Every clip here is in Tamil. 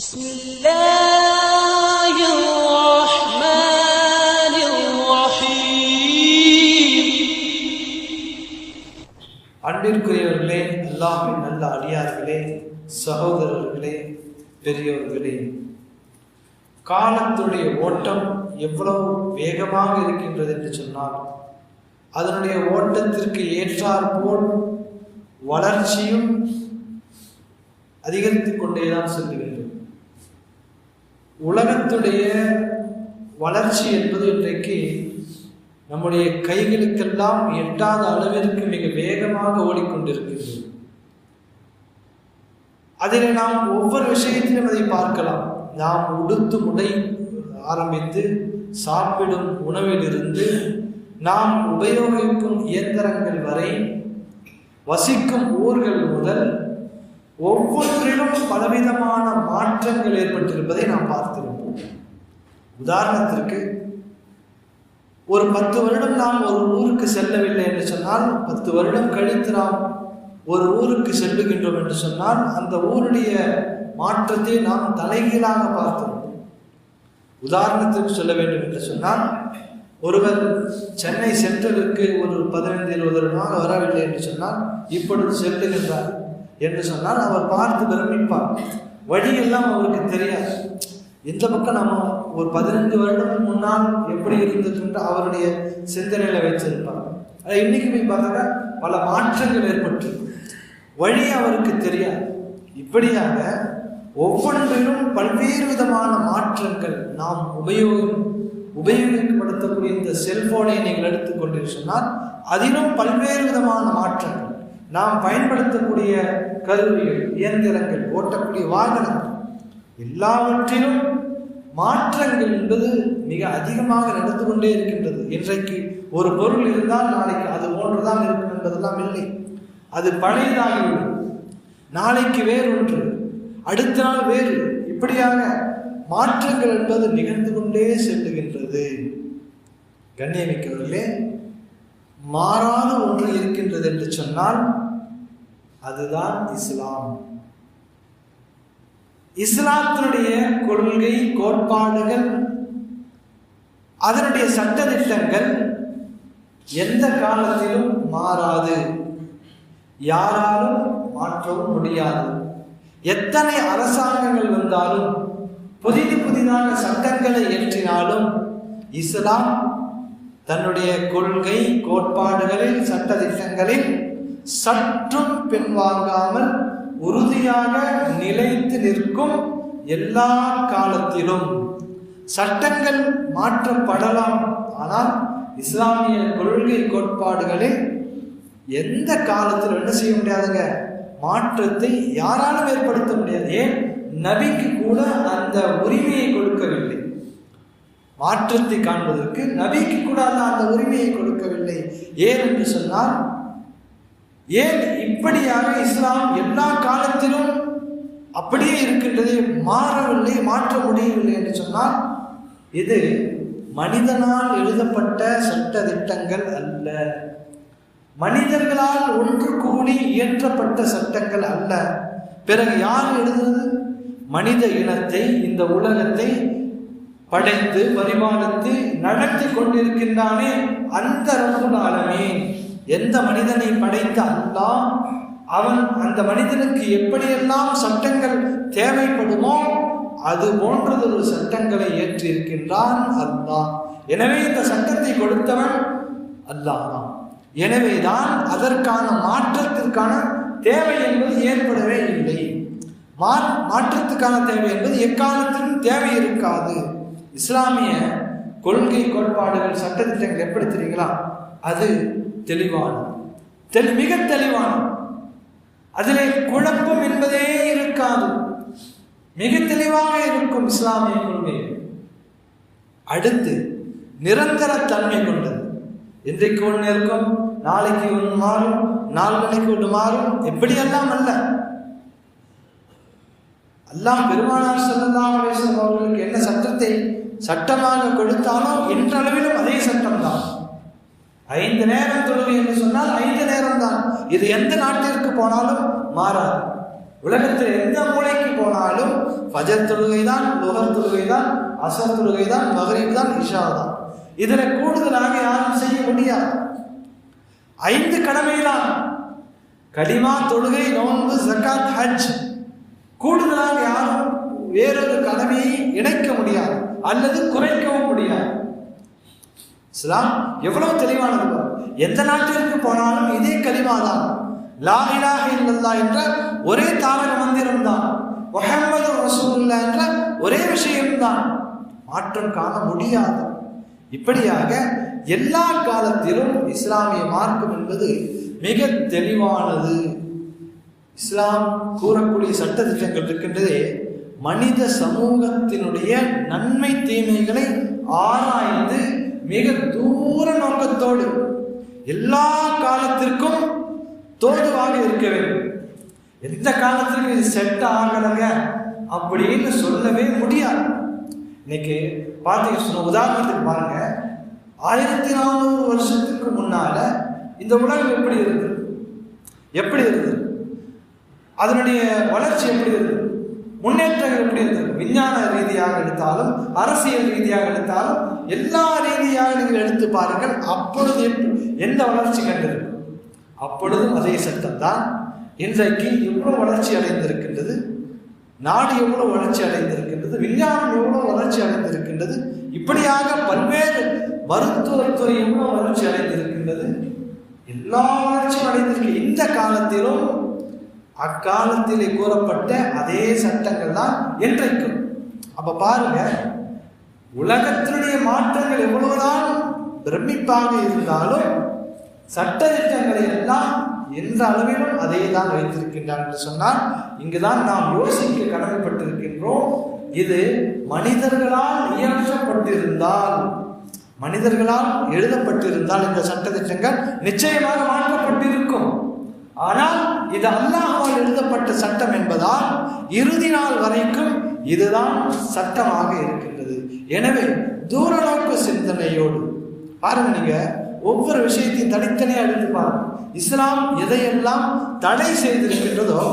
بسم الله الرحمن الرحيم அன்பிற்குரியவர்களே அல்லாஹ்வின் நல்ல அடியார்களே சகோதரர்களே பெரியோர்களே காலத்துடைய ஓட்டம் எவ்வளவு வேகமாக இருக்கின்றது என்று சொன்னால் அதனுடைய ஓட்டத்திற்கு ஏற்றாற்போல் வளர்ச்சியும் அதிகரித்துக் கொண்டேதான் செல்லுகின்றது உலகத்துடைய வளர்ச்சி என்பது இன்றைக்கு நம்முடைய கைகளுக்கெல்லாம் எட்டாத அளவிற்கு மிக வேகமாக ஓடிக்கொண்டிருக்கிறது. அதில் நாம் ஒவ்வொரு விஷயத்திலும் அதை பார்க்கலாம். நாம் உடுத்து உடை ஆரம்பித்து சாப்பிடும் உணவிலிருந்து நாம் உபயோகிக்கும் இயந்திரங்கள் வரை வசிக்கும் ஊர்கள் முதல் ஒவ்வொன்றிலும் பலவிதமான மாற்றங்கள் ஏற்பட்டிருப்பதை நாம் பார்த்திருப்போம். உதாரணத்திற்கு ஒரு பத்து வருடம் நாம் ஒரு ஊருக்கு செல்லவில்லை என்று சொன்னால் பத்து வருடம் கழித்து நாம் ஒரு ஊருக்கு செல்லுகின்றோம் என்று சொன்னால் அந்த ஊருடைய மாற்றத்தை நாம் தலைகீழாக பார்த்திருப்போம். உதாரணத்திற்கு சொல்ல வேண்டும் என்று சொன்னால் ஒருவர் சென்னை சென்ட்ரலுக்கு ஒரு பதினைந்து இருபது வருடமாக வரவில்லை என்று சொன்னால் இப்பொழுது செல்லுகின்றார். என்று சொன்னால் அவர் பார்த்து பிரமிப்பார். வழியெல்லாம் அவருக்கு தெரியாது. எந்த பக்கம் நம்ம ஒரு பதினைந்து வருடம் முன்னால் எப்படி இருந்ததுன்ற அவருடைய சிந்தனையில வச்சிருப்பார் இன்னைக்கு போய் பார்த்தாக்கா பல மாற்றங்கள் ஏற்பட்டு வழி அவருக்கு தெரியாது. இப்படியாக ஒவ்வொன்றிலும் பல்வேறு விதமான மாற்றங்கள் நாம் உபயோகம் உபயோகப்படுத்தக்கூடிய இந்த செல்போனை நீங்கள் எடுத்துக்கொண்டீர்கள் சொன்னால் அதிலும் பல்வேறு விதமான மாற்றங்கள். நாம் பயன்படுத்தக்கூடிய கருவிகள் இயந்திரங்கள் ஓட்டக்கூடிய வாகனங்கள் எல்லாவற்றிலும் மாற்றங்கள் என்பது மிக அதிகமாக நடந்து கொண்டே இருக்கின்றது. இன்றைக்கு ஒரு பொருள் இருந்தால் நாளைக்கு அது ஒன்றுதான் இருக்கும் என்பதெல்லாம் இல்லை. அது பழையதாகிவிடும். நாளைக்கு வேறொன்று அடுத்த நாள் வேறு. இப்படியாக மாற்றங்கள் என்பது நிகழ்ந்து கொண்டே செல்லுகின்றது. கண்ணியமிக்கவர்களே மாறாத ஒன்று இருக்கின்றது என்று சொன்னால் அதுதான் இஸ்லாம். இஸ்லாத்தினுடைய கொள்கை கோட்பாடுகள் அதனுடைய சட்டதிட்டங்கள் எந்த காலத்திலும் மாறாது. யாராலும் மாற்றவும் முடியாது. எத்தனை அரசாங்கங்கள் வந்தாலும் புதிது புதிதாக சட்டங்களை ஏற்றினாலும் இஸ்லாம் தன்னுடைய கொள்கை கோட்பாடுகளில் சட்டதிட்டங்களில் சற்றும் பின்வாங்காமல் உறுதியாக நிலைத்து நிற்கும் எல்லா காலத்திலும். சட்டங்கள் மாற்றப்படலாம். ஆனால் இஸ்லாமிய கொள்கை கோட்பாடுகளை எந்த காலத்தில் என்ன செய்ய முடியாதுங்க? மாற்றத்தை யாராலும் ஏற்படுத்த முடியாது. ஏன்? நபிக்கு கூட அந்த உரிமையை கொடுக்கவில்லை. மாற்றத்தை காண்பதற்கு நபிக்கு கூட அந்த உரிமையை கொடுக்கவில்லை. ஏன் என்று சொன்னால் ஏன் இப்படியாக இஸ்லாம் எல்லா காலத்திலும் அப்படியே இருக்கின்றது மாறவில்லை மாற்ற முடியவில்லை என்று சொன்னால் இது மனிதனால் எழுதப்பட்ட சட்ட திட்டங்கள் அல்ல. மனிதர்களால் ஒன்று கூடி இயற்றப்பட்ட சட்டங்கள் அல்ல. பிறகு யார் எழுதுவது? மனித இனத்தை இந்த உலகத்தை படைத்து பரிமாணித்து நடத்தி கொண்டிருக்கின்றானே அந்த ரகுலாலமே எந்த மனிதனை படைத்த அல்லாஹ் அவன் அந்த மனிதனுக்கு எப்படியெல்லாம் சட்டங்கள் தேவைப்படுமோ அது போன்றதொரு சட்டங்களை ஏற்றிருக்கின்றான் அல்லா அல்லாஹ். எனவே இந்த சட்டத்தை கொடுத்தவன் அல்லாஹ் தான். எனவேதான் அதற்கான மாற்றத்திற்கான தேவை என்பது ஏற்படவே இல்லை. மா மாற்றத்துக்கான தேவை என்பது எக்காலத்திலும் தேவை இருக்காது. இஸ்லாமிய கொள்கை கோட்பாடுகள் சட்டத்திட்டங்கள் எப்படி தெரியுங்களா? அது தெளிவான. தெளி மிக தெளிவான. அதிலே குழப்பம் என்பதே இருக்காது. மிக தெளிவாக இருக்கும் இஸ்லாமிய கொள்கை. அடுத்து நிரந்தர தன்மை கொண்டது. இன்றைக்கு ஒன்று இருக்கும் நாளைக்கு ஒன்று மாறும் நாலு மணிக்கு ஒன்று மாறும் எப்படியெல்லாம் அல்ல. அல்லாம் பெருமானார் செல்லலாம் அவர்களுக்கு என்ன சட்டத்தை சட்டமாக கொடுத்தாலும் இன்றளவிலும் அதே சட்டம் தான் ஐந்து நேரம் தொழுகை என்று சொன்னால் ஐந்து நேரம் தான் இது எந்த நாட்டிற்கு போனாலும் மாறாது. உலகத்தில் எந்த மூலைக்கு போனாலும் ஃபஜர் தொழுகை தான் லுகர் தொழுகை தான் அசர் தொழுகை தான் மகரீப் தான் இஷா தான் இதில் கூடுதலாக யாரும் செய்ய முடியாது. ஐந்து கடமை தான் கடிமா தொழுகை நோன்பு ஜக்காத் ஹஜ். கூடுதலாக யாரும் வேறொரு கடமையை இணைக்க முடியாது. அல்லது குறைக்கவும் முடியாது. இஸ்லாம் எவ்வளவு தெளிவானது எந்த நாட்டிற்கு போனாலும் இதே கலிமா தான். லா இலாக இல்லல்லா என்ற ஒரே தாரக மந்திரம் தான். முஹம்மது என்ற ஒரே விஷயம்தான் மாற்றம் காண முடியாது. இப்படியாக எல்லா காலத்திலும் இஸ்லாமிய மார்க்கம் என்பது மிக தெளிவானது. இஸ்லாம் கூறக்கூடிய சட்டத்திட்டங்கள் இருக்கின்றதே மனித சமூகத்தினுடைய நன்மை தீமைகளை ஆராய்ந்து மிக தூர நோக்கத்தோடு எல்லா காலத்திற்கும் தோதுவாக இருக்க வேண்டும். எந்த காலத்திற்கும் இது செட் ஆகலைங்க அப்படின்னு சொல்லவே முடியாது. இன்னைக்கு பார்த்தீங்க சொன்ன உதாரணத்துக்கு பாருங்க. ஆயிரத்தி நானூறு வருஷத்துக்கு முன்னால இந்த உலகம் எப்படி இருந்தது? எப்படி இருந்தது? அதனுடைய வளர்ச்சி எப்படி இருந்தது? முன்னேற்றங்கள் எப்படி இருக்குது விஞ்ஞான ரீதியாக எடுத்தாலும் அரசியல் ரீதியாக எடுத்தாலும் எல்லா ரீதியாக நீங்கள் எடுத்து பாருங்கள் அப்பொழுது எப்படி- எந்த வளர்ச்சி கண்டிருக்கும்? அப்பொழுதும் அதே சட்டம் தான் இன்றைக்கு எவ்வளவு வளர்ச்சி அடைந்திருக்கின்றது? நாடு எவ்வளவு வளர்ச்சி அடைந்திருக்கின்றது? விஞ்ஞானம் எவ்வளவு வளர்ச்சி அடைந்திருக்கின்றது? இப்படியாக பல்வேறு மருத்துவத்துறை எவ்வளவு வளர்ச்சி அடைந்திருக்கின்றது? எல்லா வளர்ச்சியும் அடைந்திருக்கு. இந்த காலத்திலும் அக்காலத்திலே கூறப்பட்ட அதே சட்டங்கள் தான் என்றைக்கும். அப்ப பாருங்க உலகத்தினுடைய மாற்றங்கள் எவ்வளவுதான் பிரமிப்பாக இருந்தாலும் சட்ட திட்டங்களை எல்லாம் எந்த அளவிலும் அதை தான் வைத்திருக்கின்றார் என்று சொன்னால் இங்குதான் நாம் யோசிக்க கடமைப்பட்டிருக்கின்றோம். இது மனிதர்களால் இயற்றப்பட்டிருந்தால் மனிதர்களால் எழுதப்பட்டிருந்தால் இந்த சட்ட திட்டங்கள் நிச்சயமாக மாற்றப்பட்டிருக்கும். ஆனால் இது அல்லாஹால் எழுதப்பட்ட சட்டம் என்பதால் இறுதி நாள் வரைக்கும் இதுதான் சட்டமாக இருக்கின்றது. எனவே தூரநோக்கு சிந்தனையோடு பாருங்க நீங்க ஒவ்வொரு விஷயத்தையும் தனித்தனியாக எழுதி பாருங்க. இஸ்லாம் எதையெல்லாம் தடை செய்திருக்கின்றதோ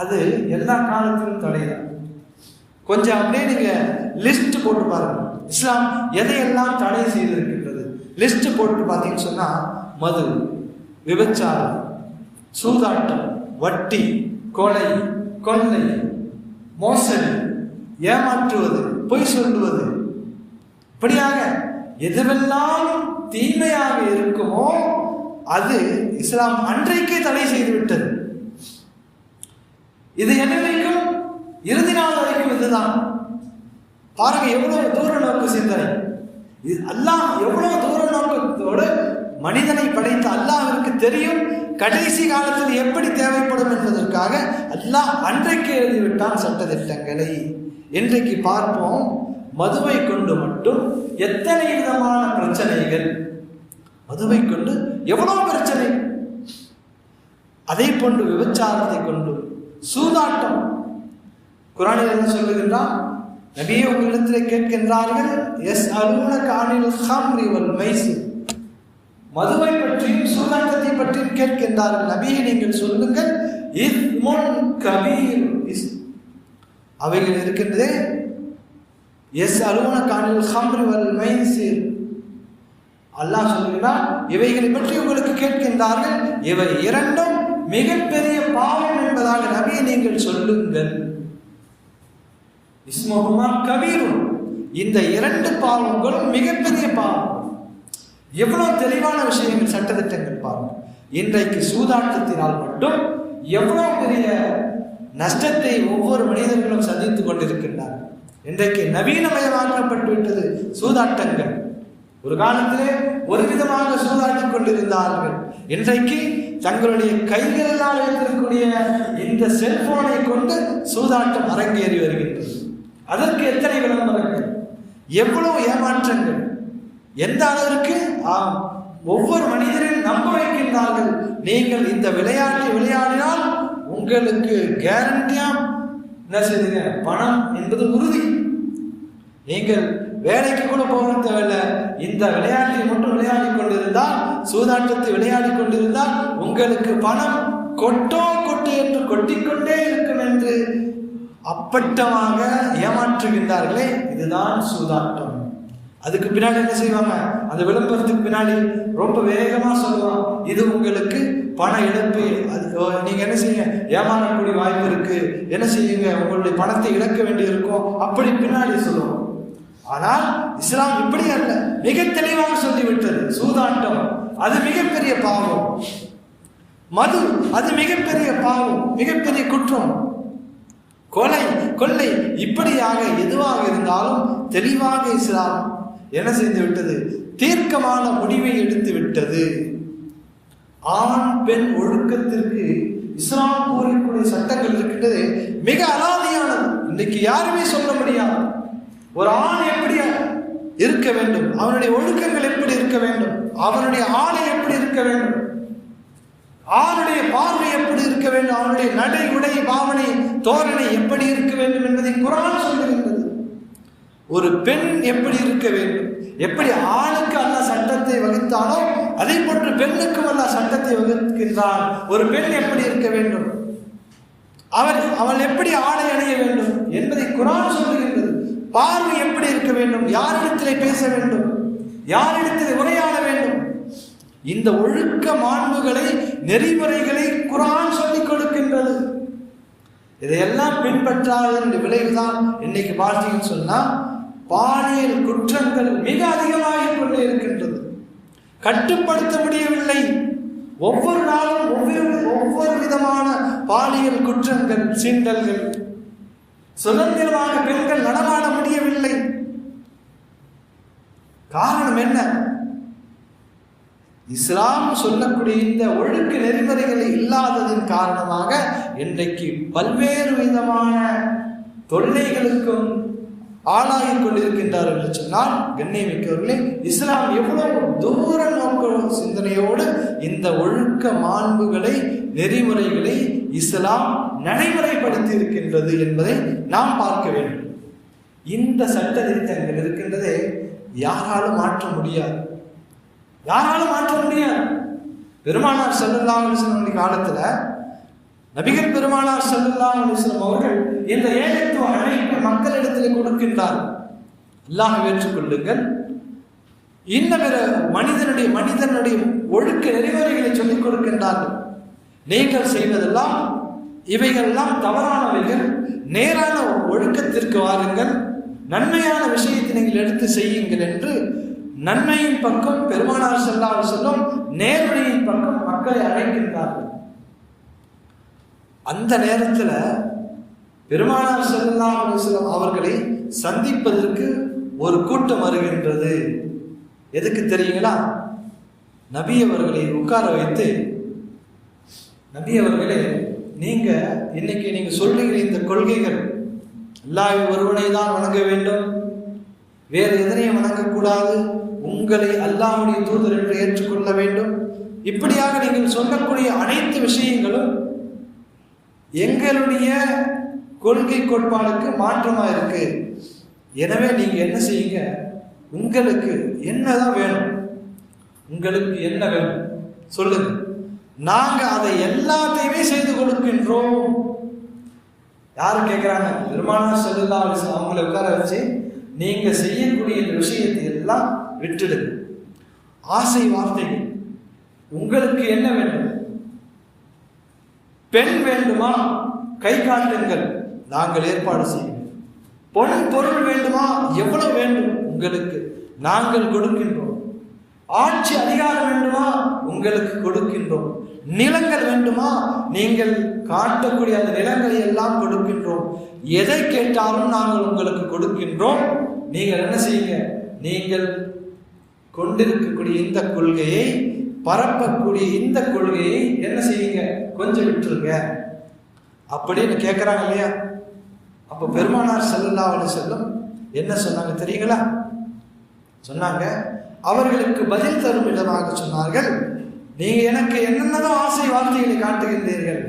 அது எல்லா காலத்திலும் தடைதான். கொஞ்சம் அப்படியே நீங்க லிஸ்ட் போட்டு பாருங்க. இஸ்லாம் எதையெல்லாம் தடை செய்திருக்கின்றது? லிஸ்ட் போட்டு பார்த்தீங்கன்னு சொன்னா மது விபச்சாரம் சூதாட்டம் வட்டி கொலை கொள்ளை மோசடி ஏமாற்றுவது பொய் சொல்லுவது. இப்படியாக எதுவெல்லாம் தீமையாக இருக்குமோ அது இஸ்லாம் அன்றைக்கே தடை செய்துவிட்டது. இது என்னவரைக்கும் இறுதி நாள் வரைக்கும் இதுதான். பாருங்க எவ்வளவு தூர நோக்கு சிந்தனை. இது அல்லாஹ் எவ்வளவு தூர நோக்கத்தோடு மனிதனை படைத்த அல்லாஹிற்கு தெரியும் கடைசி காலத்தில் எப்படி தேவைப்படும் என்பதற்காக அல்லாஹ் அன்றைக்கு எழுதிவிட்டான் சட்ட திட்டங்களை இன்றைக்கு பார்ப்போம். மதுவை கொண்டு மட்டும் எத்தனை விதமான பிரச்சனைகள்? மதுவை கொண்டு எவ்வளவு பிரச்சனை? அதை கொண்டு விபச்சாரத்தை கொண்டு சூதாட்டம். குரானில் என்ன சொல்லுகின்றான்? நபியை உங்களிடத்தில் கேட்கின்றார்கள் எஸ் அலுவலக ஆணில் ஹம்ரி வல் மைசூர் மதுவை பற்றியும் சூதாட்டத்தை பற்றியும் கேட்கின்றார்கள் நபியை நீங்கள் சொல்லுங்கள். இஸ்முன் கபீர் இஸ் அவைகள் இருக்கின்றதே. எஸ் அலுவன காணில் ஹம்ரி வல் அல்லாஹ் சொல்லுகிறான் இவைகளை பற்றி உங்களுக்கு கேட்கின்றார்கள். இவை இரண்டும் மிகப்பெரிய பாவம் என்பதாக நபியை நீங்கள் சொல்லுங்கள். இஸ்மஹுமா கபீரும். இந்த இரண்டு பாவங்களும் மிகப்பெரிய பாவம். எவ்வளவு தெளிவான விஷயங்கள் சட்டத்திட்டங்கள் பாருங்க. இன்றைக்கு சூதாட்டத்தினால் மட்டும் எவ்வளவு பெரிய நஷ்டத்தை ஒவ்வொரு மனிதர்களும் சந்தித்துக் கொண்டிருக்கின்றார் இன்றைக்கு நவீனமயமாக்கப்பட்டு விட்டது சூதாட்டங்கள். ஒரு காலத்திலே ஒரு விதமாக சூதாட்டிக் கொண்டிருந்தார்கள். இன்றைக்கு தங்களுடைய கைகளினால் இருக்கக்கூடிய இந்த செல்போனை கொண்டு சூதாட்டம் அரங்கேறி வருகின்றது. அதற்கு எத்தனை விளம்பரங்கள்? எவ்வளவு ஏமாற்றங்கள்? எந்த அளவிற்கு? ஆம். ஒவ்வொரு மனிதரையும் நம்ப வைக்கின்றார்கள் நீங்கள் இந்த விளையாட்டை விளையாடினால் உங்களுக்கு கேரண்டியா என்ன செய்யுங்க பணம் என்பது உறுதி. நீங்கள் வேலைக்கு கூட போக தேவையில்லை. இந்த விளையாட்டை மட்டும் விளையாடி கொண்டிருந்தால் சூதாட்டத்தை விளையாடி கொண்டிருந்தால் உங்களுக்கு பணம் கொட்டோ கொட்டு என்று கொட்டிக்கொண்டே இருக்கும் அப்பட்டமாக ஏமாற்றுகின்றார்களே. இதுதான் சூதாட்டம். அதுக்கு பின்னாடி என்ன செய்வாங்க? அந்த விளம்பரத்துக்கு பின்னாடி ரொம்ப வேகமாக சொல்லுவான் இது உங்களுக்கு பண இழப்பு. அது ஓ, என்ன செய்யுங்க? ஏமாறக்கூடிய வாய்ப்பு இருக்கு. என்ன செய்யுங்க? உங்களுடைய பணத்தை இழக்க வேண்டி இருக்கும் அப்படி பின்னாடி சொல்லுவோம் ஆனால் இஸ்லாம் இப்படி அல்ல. மிக தெளிவாக சொல்லிவிட்டது. சூதாட்டம். அது மிகப்பெரிய பாவம். மது. அது மிகப்பெரிய பாவம். மிகப்பெரிய குற்றம். கொலை. கொள்ளை இப்படியாக எதுவாக இருந்தாலும் தெளிவாக இஸ்லாம் என்ன செய்து விட்டது? தீர்க்கமான முடிவை எடுத்து விட்டது. ஆண் பெண் ஒழுக்கத்திற்கு இஸ்லாம் கூறக்கூடிய சட்டங்கள் இருக்கின்றது. மிக அலாதியானது இன்னைக்கு யாருமே சொல்ல முடியாது. ஒரு ஆண் எப்படி இருக்க வேண்டும்? அவனுடைய ஒழுக்கங்கள் எப்படி இருக்க வேண்டும்? அவனுடைய ஆணை எப்படி இருக்க வேண்டும்? ஆணுடைய பார்வை எப்படி இருக்க வேண்டும்? அவனுடைய நடை உடை பாவனை தோரணை எப்படி இருக்க வேண்டும் என்பதை குரான் சொல்லுகின்றது. ஒரு பெண் எப்படி இருக்க வேண்டும்? எப்படி ஆணுக்கு அல்ல சட்டத்தை வகுத்தானோ அதே போன்று பெண்ணுக்கும் அல்ல சட்டத்தை வகுக்கின்றான். ஒரு பெண் எப்படி இருக்க வேண்டும்? அவள் அவள் எப்படி ஆடை அணிய வேண்டும்? என்பதை குரான் சொல்லுகின்றது. பார்வை எப்படி இருக்க வேண்டும்? யாரிடத்திலே பேச வேண்டும்? யாரிடத்திலே உரையாட வேண்டும்? இந்த ஒழுக்க மாண்புகளை நெறிமுறைகளை குரான் சொல்லிக் கொடுக்கின்றது. இதையெல்லாம் பின்பற்றாத விளைவுதான் இன்னைக்கு பார்த்தீங்கன்னு சொன்னா பாலியல் குற்றங்கள் மிக அதிகமாகிக் கொண்டே இருக்கின்றது. கட்டுப்படுத்த முடியவில்லை. ஒவ்வொரு நாளும் ஒவ்வொரு ஒவ்வொரு விதமான பாலியல் குற்றங்கள் சீண்டல்கள். சுதந்திரமாக பெண்கள் நடமாட முடியவில்லை. காரணம் என்ன? இஸ்லாம் சொல்லக்கூடிய இந்த ஒழுக்க நெறிமுறைகளை இல்லாததின் காரணமாக இன்றைக்கு பல்வேறு விதமான தொல்லைகளுக்கும் ஆளாகிக் கொண்டிருக்கின்றார்கள் என்று சொன்னால் கண்ணியமிக்கவர்களே இஸ்லாம் எவ்வளவு தூர நோக்க சிந்தனையோடு இந்த ஒழுக்க மாண்புகளை நெறிமுறைகளை இஸ்லாம் நடைமுறைப்படுத்தி இருக்கின்றது என்பதை நாம் பார்க்க வேண்டும். இந்த சட்ட திருத்தங்கள் இருக்கின்றதே யாராலும் மாற்ற முடியாது. யாராலும் மாற்ற முடியாது. பெருமானார் செல்லலாம் சொன்ன காலத்தில் காலத்துல நபிகள் பெருமானார் செல்லல்லா அலுவலம் அவர்கள் இந்த ஏகத்துவ அழைப்பு மக்களிடத்தில் கொடுக்கின்றார். அல்லாஹ் ஏற்றுக்கொள்ளுங்கள். இன்ன பிற மனிதனுடைய மனிதனுடைய ஒழுக்க நெறிமுறைகளை சொல்லிக் கொடுக்கின்றார்கள். நீங்கள் செய்வதெல்லாம் இவைகள்லாம் தவறானவைகள். நேரான ஒழுக்கத்திற்கு வாருங்கள். நன்மையான விஷயத்தை நீங்கள் எடுத்து செய்யுங்கள் என்று நன்மையின் பக்கம் பெருமானார் செல்லாமல் சொல்லும் நேர்மையின் பக்கம் மக்களை அழைக்கின்றார்கள். அந்த நேரத்தில் பெருமானார் செல்லாம் அலுவலம் அவர்களை சந்திப்பதற்கு ஒரு கூட்டம் வருகின்றது. எதுக்கு தெரியுங்களா? நபி அவர்களை உட்கார வைத்து நபி அவர்களே நீங்க இன்னைக்கு நீங்க சொல்லுகிற இந்த கொள்கைகள் அல்லாஹ் ஒருவனை தான் வணங்க வேண்டும். வேறு எதனையும் வணங்கக்கூடாது. உங்களை அல்லாஹ்வுடைய தூதர் என்று ஏற்றுக்கொள்ள வேண்டும். இப்படியாக நீங்கள் சொல்லக்கூடிய அனைத்து விஷயங்களும் எங்களுடைய கொள்கை கோட்பாடுக்கு மாற்றமாக இருக்கு. எனவே நீங்க என்ன செய்யுங்க? உங்களுக்கு என்னதான் வேணும்? உங்களுக்கு என்ன வேணும்? சொல்லுங்க. நாங்க அதை எல்லாத்தையுமே செய்து கொடுக்கின்றோம். யாரு கேட்குறாங்க பெருமானார் செல்லா அவங்களை உட்கார வச்சு நீங்க செய்யக்கூடிய இந்த விஷயத்தை எல்லாம் விட்டுடுங்க. ஆசை வார்த்தைகள் உங்களுக்கு என்ன வேணும்? பெண் வேண்டுமா? கை காட்டுங்கள் நாங்கள் ஏற்பாடு செய்வோம். பொன் பொருள் வேண்டுமா? எவ்வளவு வேண்டும் உங்களுக்கு? நாங்கள் கொடுக்கின்றோம். ஆட்சி அதிகாரம் வேண்டுமா? உங்களுக்கு கொடுக்கின்றோம். நிலங்கள் வேண்டுமா? நீங்கள் காட்டக்கூடிய அந்த நிலங்களை எல்லாம் கொடுக்கின்றோம். எதை கேட்டாலும் நாங்கள் உங்களுக்கு கொடுக்கின்றோம். நீங்கள் என்ன செய்யுங்க? நீங்கள் கொண்டிருக்கக்கூடிய இந்த கொள்கையை பரப்பக்கூடிய இந்த கொள்கையை என்ன செய்யுங்க? கொஞ்சம் விட்டுருங்க. அப்படின்னு கேட்குறாங்க இல்லையா? அப்போ பெருமானார் செல்லல்லா செல்லும் என்ன சொன்னாங்க தெரியுங்களா? சொன்னாங்க அவர்களுக்கு பதில் தரும் விதமாக சொன்னார்கள். நீங்க எனக்கு என்னென்னதோ ஆசை வார்த்தைகளை காட்டுகின்றீர்கள்.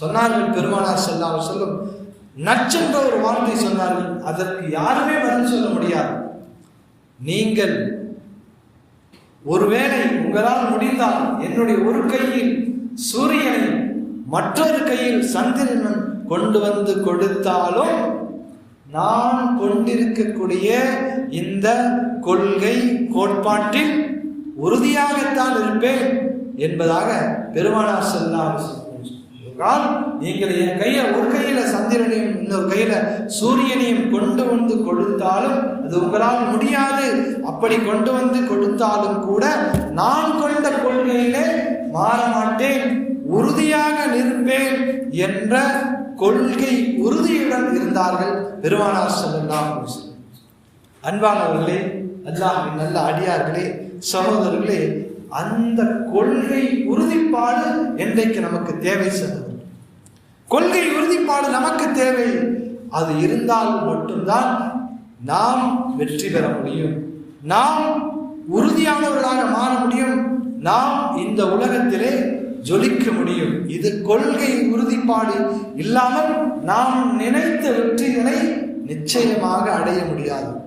சொன்னார்கள் பெருமானார் செல்லாமல் சொல்லும் நச்சென்ற ஒரு வார்த்தை சொன்னார்கள். அதற்கு யாருமே பதில் சொல்ல முடியாது. நீங்கள் ஒருவேளை உங்களால் முடிந்தால் என்னுடைய ஒரு கையில் சூரியனை மற்றொரு கையில் சந்திரனும் கொண்டு வந்து கொடுத்தாலும் நான் கொண்டிருக்கக்கூடிய இந்த கொள்கை கோட்பாட்டில் உறுதியாகத்தான் இருப்பேன் என்பதாக பெருமானார் என்றால் நீங்கள் என் கையை ஒரு கையில சந்திரனையும் இன்னொரு கையில சூரியனையும் கொண்டு வந்து கொடுத்தாலும் அது உங்களால் முடியாது. அப்படி கொண்டு வந்து கொடுத்தாலும் கூட நான் கொண்ட கொள்கையிலே மாற மாட்டேன் உறுதியாக நிற்பேன் என்ற கொள்கை உறுதியுடன் இருந்தார்கள். பெருமானார் செல்லாம் அன்பானவர்களே அல்லாஹின் நல்ல அடியார்களே சகோதரர்களே அந்த கொள்கை உறுதிப்பாடு என்றைக்கு நமக்கு தேவை செல்லும்? கொள்கை உறுதிப்பாடு நமக்கு தேவை. அது இருந்தால் மட்டும்தான் நாம் வெற்றி பெற முடியும். நாம் உறுதியானவர்களாக மாற முடியும். நாம் இந்த உலகத்திலே ஜொலிக்க முடியும். இது கொள்கை உறுதிப்பாடு. இல்லாமல் நாம் நினைத்த வெற்றிகளை நிச்சயமாக அடைய முடியாது.